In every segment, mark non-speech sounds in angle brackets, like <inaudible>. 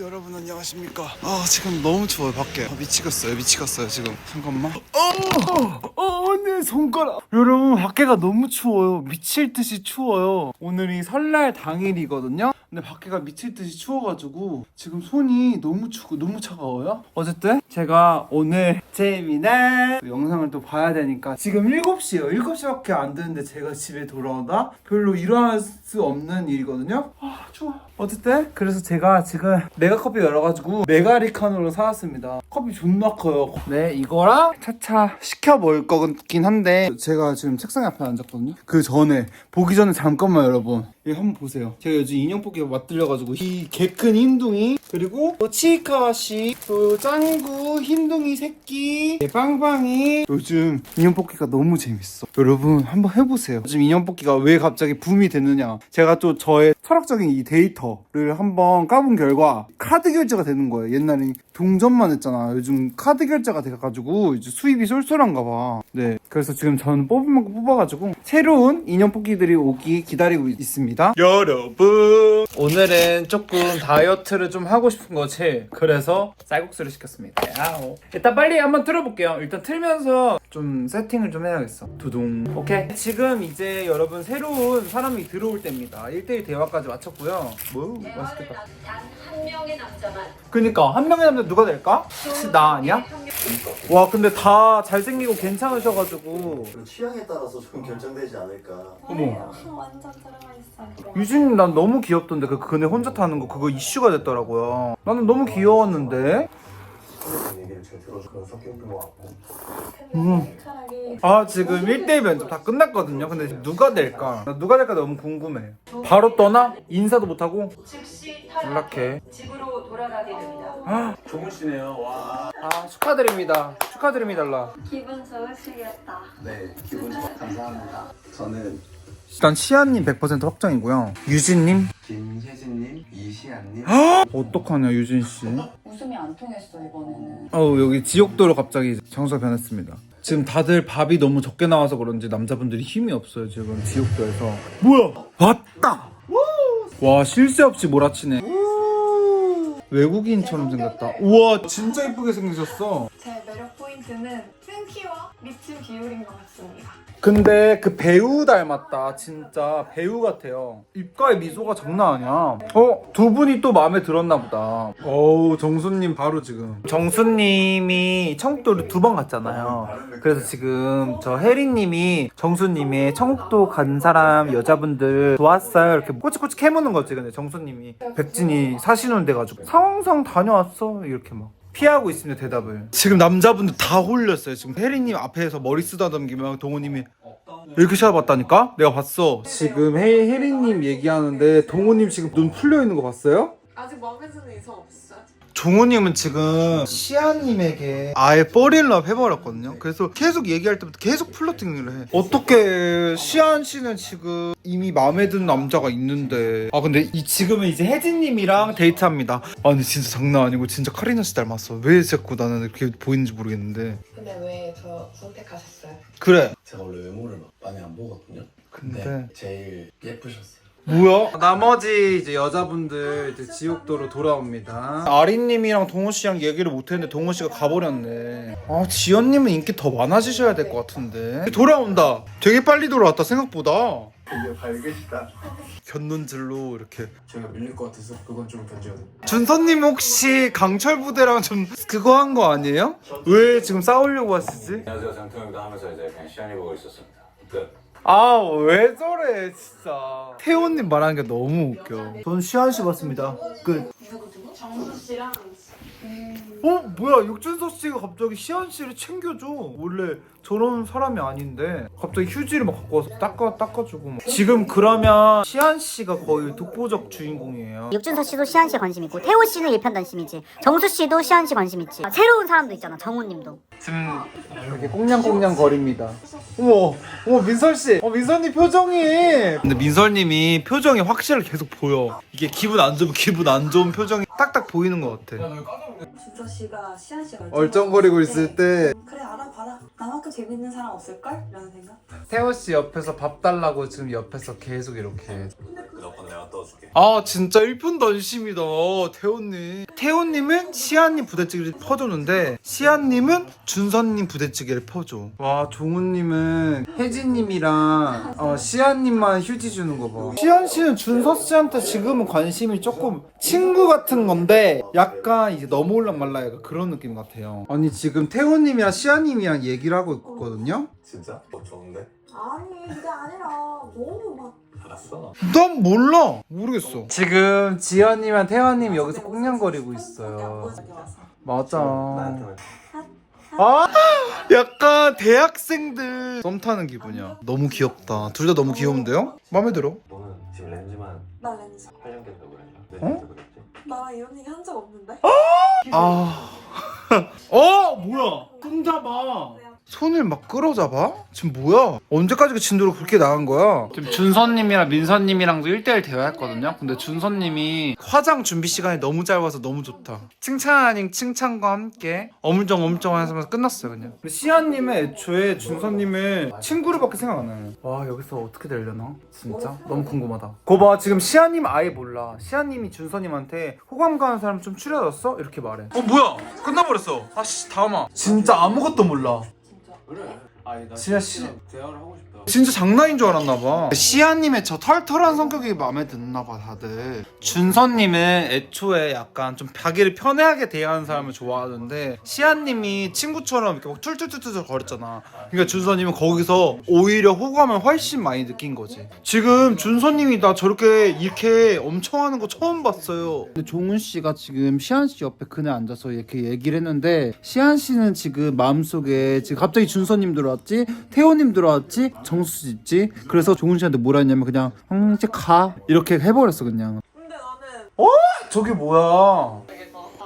여러분 안녕하십니까? 아 지금 너무 추워요 밖에. 아, 미치겠어요 미치겠어요 지금. 잠깐만. 어어내 손가락. 여러분 밖에가 너무 추워요. 미칠 듯이 추워요. 오늘이 설날 당일이거든요 근데 밖에가 미칠 듯이 추워가지고 지금 손이 너무 춥고 너무 차가워요? 어쨌든 제가 오늘 재미난 영상을 또 봐야 되니까 지금 7시예요. 7시밖에 안 되는데 제가 집에 돌아오다 별로 일어날 수 없는 일이거든요. 아 추워. 어쨌든 그래서 제가 지금 메가커피 열어가지고 메가리카노를 사왔습니다. 커피 존나 커요. 네 이거랑 차차 시켜 먹을 거긴 한데 제가 지금 책상 앞에 앉았거든요. 그 전에 보기 전에 잠깐만 여러분. 이거 한번 보세요. 제가 요즘 인형 뽑기 가 맞들려가지고 이 개 큰 흰둥이 그리고 또 치카와시 또 짱구 흰둥이 새끼 네, 빵빵이. 요즘 인형 뽑기가 너무 재밌어. 여러분 한번 해보세요. 요즘 인형 뽑기가 왜 갑자기 붐이 됐느냐. 제가 또 저의 철학적인 이 데이터를 한번 까본 결과 카드 결제가 되는 거예요. 옛날에 동전만 했잖아. 요즘 카드 결제가 돼가지고 이제 수입이 쏠쏠한가 봐네 그래서 지금 저는 뽑을 만큼 뽑아가지고 새로운 인형 뽑기들이 오기 기다리고 있습니다. 여러분 오늘은 조금 다이어트를 좀 하고 싶은 거지. 그래서 쌀국수를 시켰습니다. 야오. 일단 빨리 한번 틀어볼게요. 일단 틀면서 좀 세팅을 좀 해야겠어. 두둥. 오케이. 지금 이제 여러분 새로운 사람이 들어올 때입니다. 1대1 대화까지 마쳤고요. 뭐? 맛있겠다. 단한 명의 남자만. 그니까 한 명의 남자 누가 될까? 혹시 나 아니야? 와 근데 다 잘생기고 괜찮으셔가지고. 취향에 따라서 좀 결정되지 않을까. 어머. 완전 들어가 있어. 유진이 난 너무 귀엽던데. 그 그네 혼자 타는 거. 그거 이슈가 됐더라고요. 나는 너무 귀여웠는데 그런 얘기를 잘 들어서 그런 성격인 것 같고. 음. 아 지금 1대1 면접 다 끝났거든요 근데 누가 될까? 나 누가 될까 너무 궁금해 바로 떠나? 인사도 못하고? 즉시 연락해 집으로 돌아가게 됩니다. 좋으시네요. 와. 아 축하드립니다 축하드립니다 라 기분 좋으시겠다. 네, 기분 좋 감사합니다. 저는 일단 시아님 100% 확정이고요. 유진님? 김혜진님, 이시안님, 어떡하냐 유진 씨? 웃음이 안 통했어 이번에는. 어우 여기 지옥도로 갑자기 장소가 변했습니다. 지금 다들 밥이 너무 적게 나와서 그런지 남자분들이 힘이 없어요 지금 지옥도에서. 뭐야? 왔다! 와쉴새 없이 몰아치네. 외국인처럼 생겼다. 우와 진짜 이쁘게 생기셨어. 제 매력 포인트는 큰 키와 미친 비율인 것 같습니다. 근데 그 배우 닮았다. 진짜 배우 같아요. 입가에 미소가 장난 아니야. 어? 두 분이 또 마음에 들었나 보다. 어우 정수님 바로 지금. 정수님이 청국도를 두 번 갔잖아요. 그래서 지금 저 혜리님이 정수님이 청국도 간 사람 여자분들 좋았어요. 이렇게 꼬치꼬치 캐무는 거지 근데 정수님이. 백진이 사신혼 돼가지고. 상황상 다녀왔어. 이렇게 막 피하고 있습니다 대답을 지금 남자분들 다 홀렸어요 지금 혜리님 앞에서 머리 쓰다듬기면 동호님이 이렇게 쳐다봤다니까? 내가 봤어 지금 혜, 혜리님 얘기하는데 동호님 지금 눈 풀려 있는 거 봤어요? 아직 마음에 드는 이성 없어요? 종호님은 지금 시아님에게 아예 뻘일럽 해버렸거든요. 그래서 계속 얘기할 때부터 계속 플러팅을 해. 어떻게 시안 씨는 지금 이미 마음에 드는 남자가 있는데. 아 근데 이 지금은 이제 혜진님이랑 데이트합니다. 아 근데 진짜 장난 아니고 진짜 카리나 씨 닮았어. 왜 자꾸 나는 이렇게 보이는지 모르겠는데. 근데 왜 저 선택하셨어요? 그래. 제가 원래 외모를 막 많이 안 보거든요. 근데 근데 제일 예쁘셨어요. 뭐야? 나머지 이제 여자분들 이제 지옥도로 돌아옵니다. 아린님이랑 동호 씨랑 얘기를 못했는데 동호 씨가 가버렸네. 아 지연님은 인기 더 많아지셔야 될 것 같은데. 돌아온다. 되게 빨리 돌아왔다 생각보다. 되게 밝으시다. 견눈질로 이렇게. 제가 밀릴 것 같아서 그건 좀 견제가 돼. 준서님 혹시 강철 부대랑 좀 그거 한 거 아니에요? 왜 지금 싸우려고 하시지? 안녕하세요 장통입니다 하면서 이제 그냥 시안이 보고 있었습니다 끝 아 왜 저래 진짜. 태호님 말하는 게 너무 웃겨. 전 시안 씨 봤습니다. 끝. 씨랑 어 뭐야 육준서 씨가 갑자기 시안 씨를 챙겨줘 원래 저런 사람이 아닌데 갑자기 휴지를 막 갖고 와서 닦아 닦아주고 막. 지금 그러면 시안 씨가 거의 독보적 주인공이에요 육준서 씨도 시안 씨 관심 있고 태호 씨는 일편단심이지 정수 씨도 시안 씨 관심 있지 아, 새로운 사람도 있잖아 정우님도 지금 이렇게 꽁냥꽁냥 거립니다 어머 어머 민설 씨 어 민설님 표정이 근데 민설님이 표정이 확실히 계속 보여 이게 기분 안 좋으면 기분 안 좋은 표정이 딱딱 보이는 것 같아 준서 씨가 시안 씨가 얼쩡거리고 있을 때 그래 알아봐라. 나만큼 재밌는 사람 없을걸? 이라는 생각? 태호 씨 옆에서 밥 달라고 지금 옆에서 계속 이렇게 무조건 내가 떠줄게. 아 진짜 일편단심이다 태호님 태호님은 시아님 부대찌개를 퍼주는데 시아님은 준선님 부대찌개를 퍼줘 와 종우님은 혜진님이랑 어, 시아님만 휴지 주는 거 봐. 시안 씨는 준서 씨한테 지금은 관심이 조금 친구 같은 건데 약간 이제 너무 올랑말라 약간 그런 느낌 같아요. 아니 지금 태호님이랑 시아님이랑 얘기를 하고 있거든요? 진짜? 어, 좋은데? 아니 그게 아니라 너무 막 알았어. 난 몰라! 모르겠어. 지금 지연님이랑 태환님 여기서 꽁냥거리고 있어요. 맞아. 나한테는 아 약간 대학생들 썸 타는 기분이야 너무 귀엽다 둘 다 너무 귀여운데요? 마음에 들어 너는 지금 렌즈만 나 렌즈 8년 깼다고 그랬나? 몇 어? 그랬지? 나랑 이런 얘기 한 적 없는데? 아 <laughs> 어? 뭐야 손잡아 손을 막 끌어잡아? 지금 뭐야? 언제까지 그 진도로 그렇게 나간 거야? 지금 준선님이랑 민선님이랑도 1대1 대화했거든요 근데 준선님이 화장 준비 시간이 너무 짧아서 너무 좋다 칭찬 아닌 칭찬과 함께 어물쩡 어물쩡 하면서 끝났어요 그냥 시아님은 애초에 준선님을 친구로밖에 생각 안 해요 와 여기서 어떻게 되려나? 진짜? 너무 궁금하다 거봐 지금 시아님 아예 몰라 시아님이 준선님한테 호감 가는 사람 좀 추려졌어? 이렇게 말해 어 뭐야 끝나버렸어 아씨 다음아 진짜 아무것도 몰라 그래. 아니 나 진짜 씨. 대화를 하고 싶다. 진짜 장난인 줄 알았나 봐. 시아님의 저 털털한 성격이 마음에 드나 봐 다들. 준선님은 애초에 약간 좀 자기를 편애하게 대하는 사람을 좋아하는데 시아님이 친구처럼 이렇게 막 툴툴툴툴 거렸잖아. 그러니까 준선님은 거기서 오히려 호감을 훨씬 많이 느낀 거지. 지금 준선님이 나 저렇게 이렇게 엄청 하는 거 처음 봤어요. 근데 종훈 씨가 지금 시안 씨 옆에 그네 앉아서 이렇게 얘기를 했는데 시안 씨는 지금 마음속에 지금 갑자기 준선님 들어왔지, 태호님 들어왔지, 정 수씨 있지. 그래서 종훈 씨한테 뭐라 했냐면 그냥 음 이제 가 이렇게 해버렸어 그냥. 근데 나는 저게 뭐야?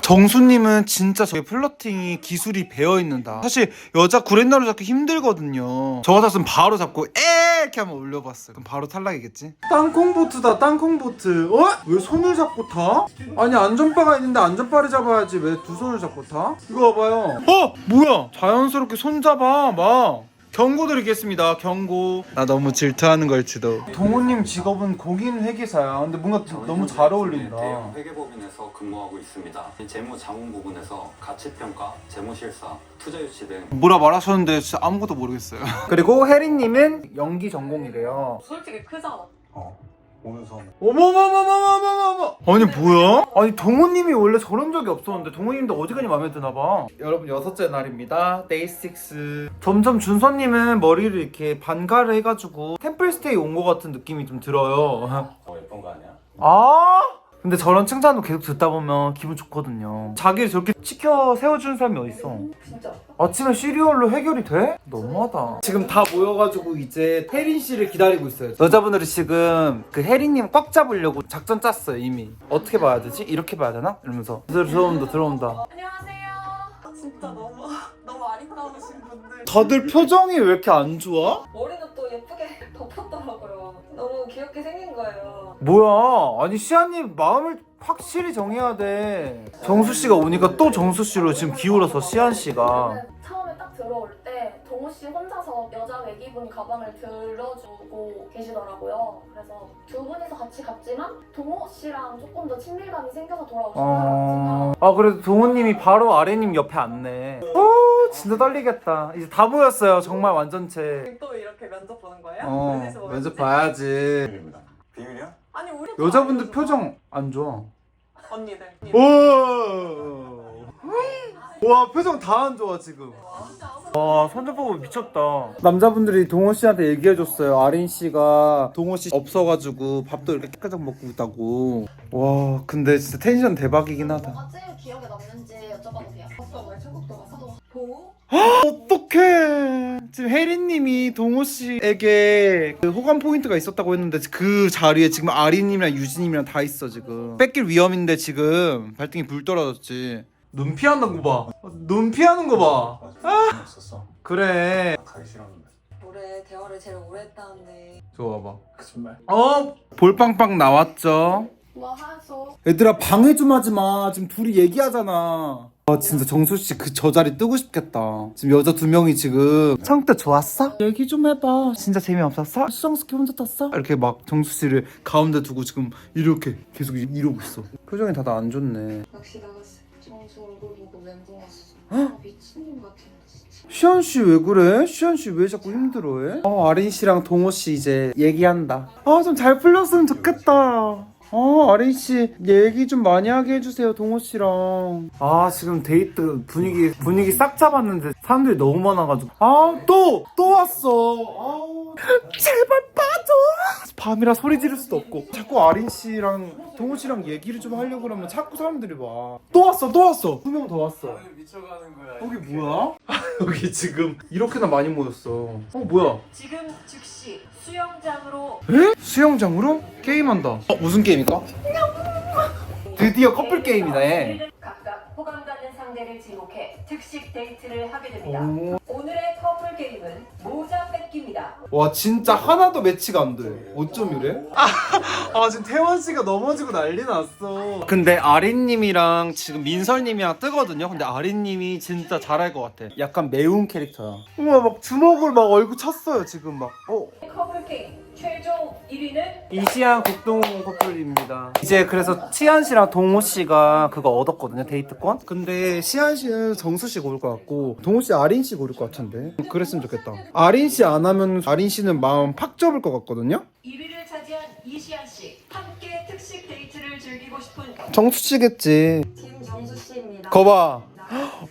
정수님은 진짜 저게 플러팅이 기술이 배어 있는다. 사실 여자 구렛나루 잡기 힘들거든요. 저 같았으면 바로 잡고 에 이렇게 한번 올려봤어요. 그럼 바로 탈락이겠지? 땅콩 보트다 땅콩 보트. 어? 왜 손을 잡고 타? 아니 안전바가 있는데 안전바를 잡아야지 왜 두 손을 잡고 타? 이거 봐봐요. 어? 뭐야? 자연스럽게 손 잡아 막. 경고 드리겠습니다. 경고. 나 너무 질투하는 걸지도. 동호님 직업은 공인 회계사야. 근데 뭔가 너무 잘 어울린다. 대형 회계법인에서 근무하고 있습니다. 재무 자문 부분에서 가치평가, 재무실사, 투자 유치 등 뭐라 말하셨는데 진짜 아무것도 모르겠어요. 그리고 혜리님은 연기 전공이래요. 솔직히 크잖아 섬. 어머머머머머머머머. 아니 뭐야? 아니 동호님이 원래 저런 적이 없었는데 동호님도 어지간히 마음에 드나 봐. 여러분 여섯째 날입니다. 데이 6. 점점 준서님은 머리를 이렇게 반가를 해가지고 템플스테이 온 것 같은 느낌이 좀 들어요. 더 예쁜 거 아니야? 아. 근데 저런 칭찬도 계속 듣다 보면 기분 좋거든요. 자기를 저렇게 치켜 세워주는 사람이 어딨어. 진짜 아침에 시리얼로 해결이 돼? 너무하다. 지금 다 모여가지고 이제 혜린 씨를 기다리고 있어요. 여자분들이 지금 그 혜린님 꽉 잡으려고 작전 짰어요 이미. 어떻게 봐야 되지? 이렇게 봐야 되나? 이러면서 들어온다 들어온다. 안녕하세요 진짜 너무 <laughs> 너무 아리따우신 분들 다들 표정이 왜 이렇게 안 좋아? 머리도 또 예쁘게 <laughs> 덮었더라고요. 너무 귀엽게 생긴 거예요. 뭐야? 아니 시아님 마음을 확실히 정해야 돼. 정수 씨가 오니까 또 정수 씨로 지금 기울어서 시안 씨가. 처음에 딱 들어올 때 동호 씨 혼자서 여자 외기분 가방을 들어주고 계시더라고요. 그래서 두 분이서 같이 갔지만 동호 씨랑 조금 더 친밀감이 생겨서 돌아오시더라고요. 어... 아 그래도 동호님이 바로 아래님 옆에 앉네. 어 진짜 떨리겠다. 이제 다 보였어요. 정말 완전체. 또 이렇게 면접 보는 거예요? 어 면접? 봐야지. 비밀입니다. 비밀이야? 아니 우리 여자분들 표정 안 좋아. 언니들 오. 와 표정 다 안 좋아 지금. 와 손잡고 미쳤다. 남자분들이 동호 씨한테 얘기해줬어요. 아린 씨가 동호 씨 없어가지고 밥도 이렇게 깨끗하게 먹고 있다고. 와 근데 진짜 텐션 대박이긴 하다. 뭐가 제일 기억에 남는지 여쭤봐도 돼요? 말 천국도 갔어. 보호? 어떡해. 지금 혜린님이 동호 씨에게 그 호감 포인트가 있었다고 했는데 그 자리에 지금 아린님이랑 유진님이랑 다 있어 지금. 뺏길 위험인데 지금 발등에 불 떨어졌지. 눈 피하는 거 봐. 눈 피하는 거 봐. 없었어. 그래. 나 가기 싫었는데. 올해 대화를 제일 오래 했다는데 좋아 봐. 거짓말. 어? 볼빵빵 나왔죠. 뭐 하소? 얘들아 방해 좀 하지 마. 지금 둘이 얘기하잖아. 아 진짜 정수 씨 그 저 자리 뜨고 싶겠다. 지금 여자 두 명이 지금 성때 좋았어? 얘기 좀 해봐. 진짜 재미없었어? 수정스키 혼자 탔어? 이렇게 막 정수 씨를 가운데 두고 지금 이렇게 계속 이- 이러고 있어. 표정이 다들 안 좋네. 낚시 나갔을 때 정수 얼굴 보고 멘붕 왔어. 아, 미친놈 같아. 진짜. 시현 씨왜 그래? 시현 씨왜 자꾸 힘들어해? 어 아린 씨랑 동호 씨 이제 얘기한다. 아 좀 잘 풀렸으면 좋겠다. 어 아린 씨 얘기 좀 많이 하게 해주세요 동호 씨랑. 아 지금 데이트 분위기 분위기 싹 잡았는데 사람들이 너무 많아가지고 아 또 또 왔어. 아우 제발 빠져. 밤이라 소리 지를 수도 없고 자꾸 아린 씨랑 동호 씨랑 얘기를 좀 하려고 그러면 자꾸 사람들이 와. 또 왔어 또 왔어 두 명 더 왔어. 미쳐가는 거야. 여기 뭐야? <laughs> 여기 지금 이렇게나 많이 모였어. 어 뭐야? 지금 즉시 수영장으로 에? 수영장으로 게임한다. 어 무슨 게임일까? 드디어 커플 게임이네. 각각 호감가는 상대를 지목해 특식 데이트를 하게 됩니다. 오. 오늘의 커플 게임은 모자 뺏기입니다. 와 진짜 하나도 매치가 안 돼. 어쩜 이래? 아, 아 지금 태원 씨가 넘어지고 난리 났어. 근데 아린님이랑 지금 민설님이랑 뜨거든요. 근데 아린님이 진짜 잘할 것 같아. 약간 매운 캐릭터야. 우와 막 주먹을 막 얼굴 쳤어요 지금 막. 어 커플 게임 1위는 이시안 국동호 커플입니다. 이제 그래서 치안 씨랑 동호 씨가 그거 얻었거든요 데이트권. 근데 시안 씨는 정수 씨 고를 것 같고 동호 씨 아린 씨 고를 것 같은데. 그랬으면 좋겠다. 아린 씨 안 하면 아린 씨는 마음 팍 접을 것 같거든요. 1위를 차지한 이시안 씨 함께 특식 데이트를 즐기고 싶은 정수 씨겠지. 팀 정수 씨입니다. 거봐.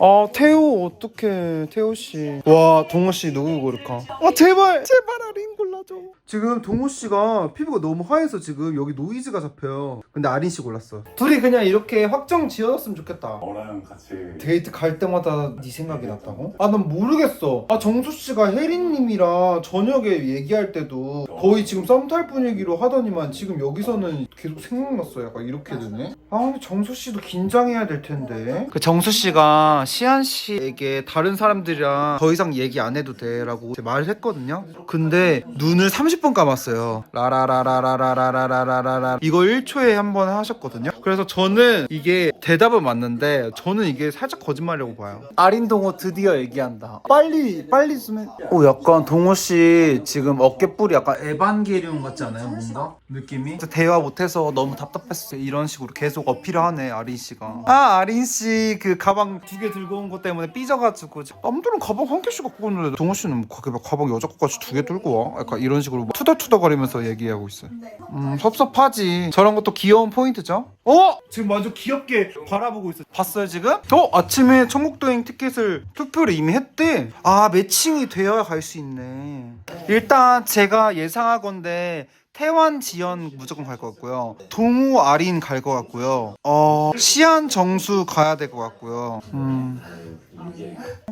아 태호 어떡해 태호 씨. 와 동호 씨 누구 고를까? 아 제발 제발 아린 골라줘. 지금 동호 씨가 피부가 너무 하얘서 지금 여기 노이즈가 잡혀요. 근데 아린 씨 골랐어. 둘이 그냥 이렇게 확정 지어졌으면 좋겠다. 너랑 같이 데이트 갈 때마다 네 생각이 났다고? 아 난 모르겠어. 아 정수 씨가 혜린님이랑 저녁에 얘기할 때도 거의 지금 썸 탈 분위기로 하더니만 지금 여기서는 계속 생각났어. 약간 이렇게 되네. 아 근데 정수 씨도 긴장해야 될 텐데. 그 정수 씨가 시안 씨에게 다른 사람들이랑 더 이상 얘기 안 해도 돼라고 말을 했거든요. 근데 눈을 30분 감았어요. 라라라라라라라라라라 이거 1초에 한 번 하셨거든요. 그래서 저는 이게 대답은 맞는데 저는 이게 살짝 거짓말이라고 봐요. 아린 동호 드디어 얘기한다. 빨리 빨리 좀 해. 오 약간 동호 씨 지금 어깨뿔이 약간 에반게리온 같지 않아요? 뭔가 느낌이? 대화 못해서 너무 답답했어요. 이런 식으로 계속 어필을 하네 아린 씨가. 아 아린 씨 그 가방 두개 들고 온 것 때문에 삐져가지고 남들은 가방 한 개씩 갖고 오는데 동호 씨는 뭐막 가방 여자 것까지 두 개 들고 와. 약간 이런 식으로 막 투덜투덜거리면서 얘기하고 있어요. 음 섭섭하지. 저런 것도 귀여운 포인트죠. 어? 지금 아주 귀엽게 바라보고 있어. 봤어요 지금? 어? 아침에 천국도행 티켓을 투표를 이미 했대. 아 매칭이 되어야 갈 수 있네. 일단 제가 예상하건데 태완 지연 무조건 갈 것 같고요. 동우 아린 갈 것 같고요. 어 시안 정수 가야 될 것 같고요. 음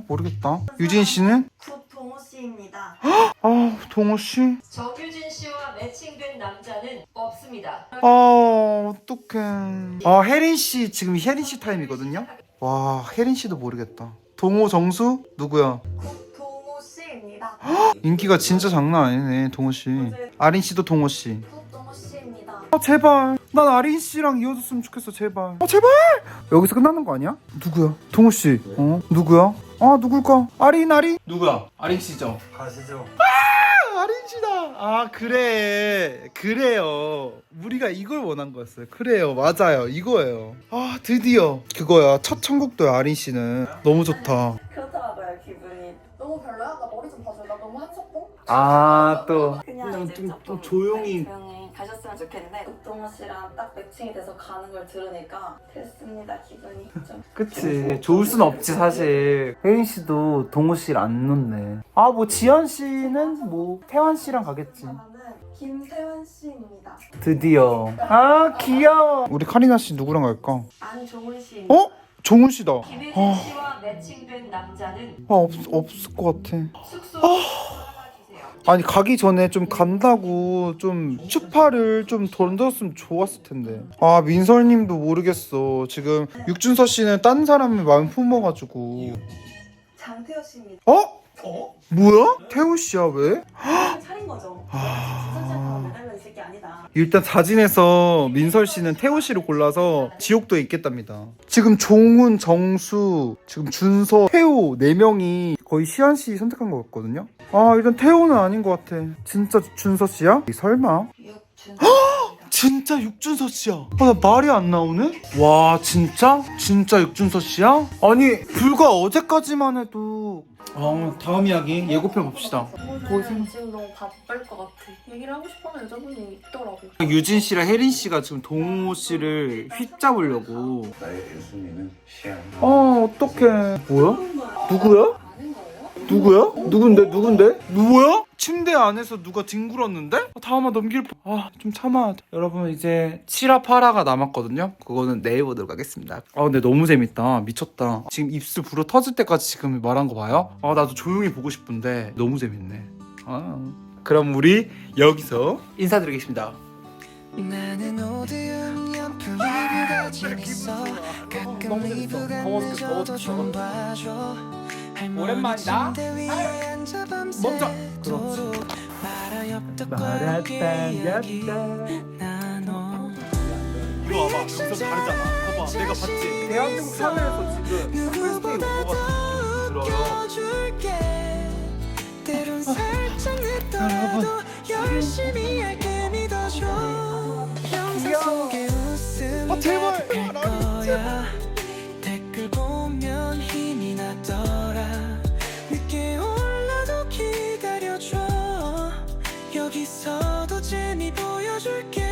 모르겠다. 유진 씨는? 구동호 씨입니다. 아 동호 씨? 정유진 씨와 매칭된 남자는 없습니다. 아 어떡해 아 혜린 씨 지금 혜린 씨 타임이거든요 와 혜린 씨도 모르겠다 동호 정수 누구야 구동호 씨입니다. 인기가 진짜 장난 아니네 동호 씨 아린 씨도 동호 씨. 씨입니다. 아 제발. 난 아린 씨랑 이어졌으면 좋겠어 제발. 아 제발! 여기서 끝나는 거 아니야? 동호야? 동호 씨어? 누구야? 아 누굴까? 아린 아린? 누구야? 아린 씨죠. 가시죠. 아린 씨다. 아 그래. 그래요. 우리가 이걸 원한 거였어요. 그래요. 맞아요. 이거예요. 아 드디어. 그거야. 첫 천국도야 아린 씨는. 너무 좋다. 아 또. 그냥 이제 좀- 조금 좀 조용히. 조용히 가셨으면 좋겠는데 동호 씨랑 딱 매칭이 돼서 가는 걸 들으니까 됐습니다 기분이 좀. <laughs> 그치 좋을 순 없지 사실. 혜인 씨도 동호 씨를 안 놓네. 아 뭐 지연 씨는 뭐 태환 씨랑 가겠지. 저는 김세환 씨입니다. 드디어. 아 귀여워. 우리 카리나 씨 누구랑 갈까? 안종훈 씨입니다. 어? 종훈 씨다. 김혜진 아. 씨와 매칭된 남자는 아 없, 없을 것 같아. 숙소로 돌 아니 가기 전에 좀 간다고 좀 추파를 좀 던졌으면 좋았을 텐데 아 민설님도 모르겠어 지금 육준서 씨는 딴 사람의 마음 품어가지고 장태호 씨입니다. 어? 뭐야? 태우 씨야 왜? 차린 하는 거죠. 아. 매달려 있을 게 아니다. 일단 사진에서 민설 씨는 태호 씨를 골라서 지옥도에 있겠답니다. 지금 종훈, 정수, 지금 준서, 태호 네 명이 거의 시안 씨 선택한 것 같거든요. 아 일단 태호는 아닌 것 같아. 진짜 준서 씨야? 설마? 진짜 육준서 씨야. 아, 나 말이 안 나오네? 와, 진짜? 진짜 육준서 씨야? 아니, 불과 어제까지만 해도. 어, 다음 이야기 예고편 봅시다. 저는 지금 너무 바쁠 것 같아. 얘기를 하고 싶어하는 여자분이 있더라고. 유진 씨랑 혜린 씨가 지금 동호 씨를 휘잡으려고. 나의 1순위는 시안. 어, 어떡해. 뭐야? 누구야? 누구야? 누군데? 누군데? 누구야? 침대 안에서 누가 뒹굴었는데? 아, 다음화 넘길 뻔. 아, 좀 참아. 여러분, 이제 7화 8화가 남았거든요? 그거는 내일 보도록 하겠습니다. 아, 근데 너무 재밌다. 미쳤다. 지금 입술 불어 터질 때까지 지금 말한 거 봐요? 아, 나도 조용히 보고 싶은데 너무 재밌네. 아. 그럼 우리 여기서 인사드리겠습니다. 리뷰가 재밌어. 가끔 좀 봐줘. 할머니 침대 위에 앉아 먼저. 이거 봐봐. 여기서 다르잖아. 봐봐. 내가 봤지. 대한민국 사회에서 지금 누구보다 더 웃겨줄게. 때론 살짝 늦더라도 열심히 할게 믿어줘. 영상 속에 제발 거야 댓글 보면 힘이 나더라 늦게 올라도 기다려줘 여기서도 재미 보여줄게